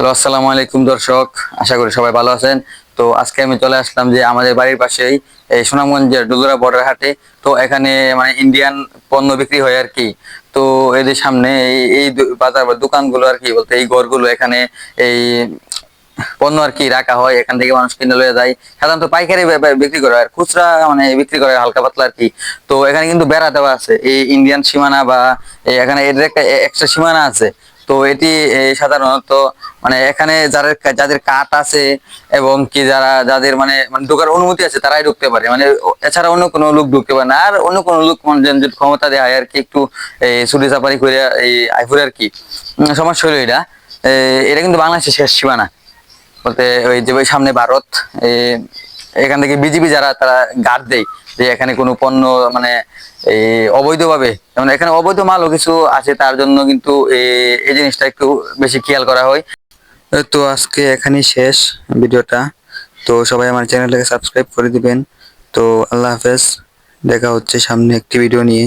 Hello, আসসালামু আলাইকুম দর্শক, আশা করি সবাই ভালো আছেন। তো আজকে আমি চলে আসলাম যে আমাদের বাড়ির পাশেই, এই সুনামগঞ্জের ডুলুরা বর্ডার হাটে। তো এখানে মানে ইন্ডিয়ান পণ্য বিক্রি হয় আর কি। তো এদের সামনে এই বাজার বা দোকানগুলো আর কি বলতে, এই ঘরগুলো এখানে এই পণ্য আর কি রাখা হয়। এখান থেকে মানুষ কিনে লয়ে যায়। সাধারণত পাইকারি বিক্রি করে আর খুচরা মানে বিক্রি করে হালকা পাতলা আর কি। তো এখানে কিন্তু বেড়া দেওয়া আছে। এই ইন্ডিয়ান সীমানা বা এখানে এদের একটা এক্সট্রা সীমানা আছে। তো এটি সাধারণত মানে এখানে যাদের যাদের কাঠ আছে এবং কি যারা, যাদের মানে মানে ঢোকার অনুমতি আছে তারাই ঢুকতে পারে। মানে এছাড়া অন্য কোনো লোক ঢুকতে পারে না। আর অন্য কোনো লোক মানে ক্ষমতা দেয় আর কি, একটু চুরি চাপারি করে, এই আইফুরে আর কি। সমস্যা হলো এটা। এটা কিন্তু বাংলাদেশের শেষ সীমানা। বলতে ওই যে সামনে ভারত এখান থেকে বিজেপি যারা, তারা গার্ড দেয় যে এখানে কোনো পণ্য মানে এই অবৈধভাবে। মানে এখানে অবৈধ মালও কিছু আছে, তার জন্য কিন্তু এই এই জিনিসটা একটু বেশি খেয়াল করা হয়। তো আজকে এখানেই শেষ ভিডিওটা। তো সবাই আমার চ্যানেলটাকে সাবস্ক্রাইব করে দিবেন। তো আল্লাহ হাফেজ, দেখা হচ্ছে সামনে একটি ভিডিও নিয়ে।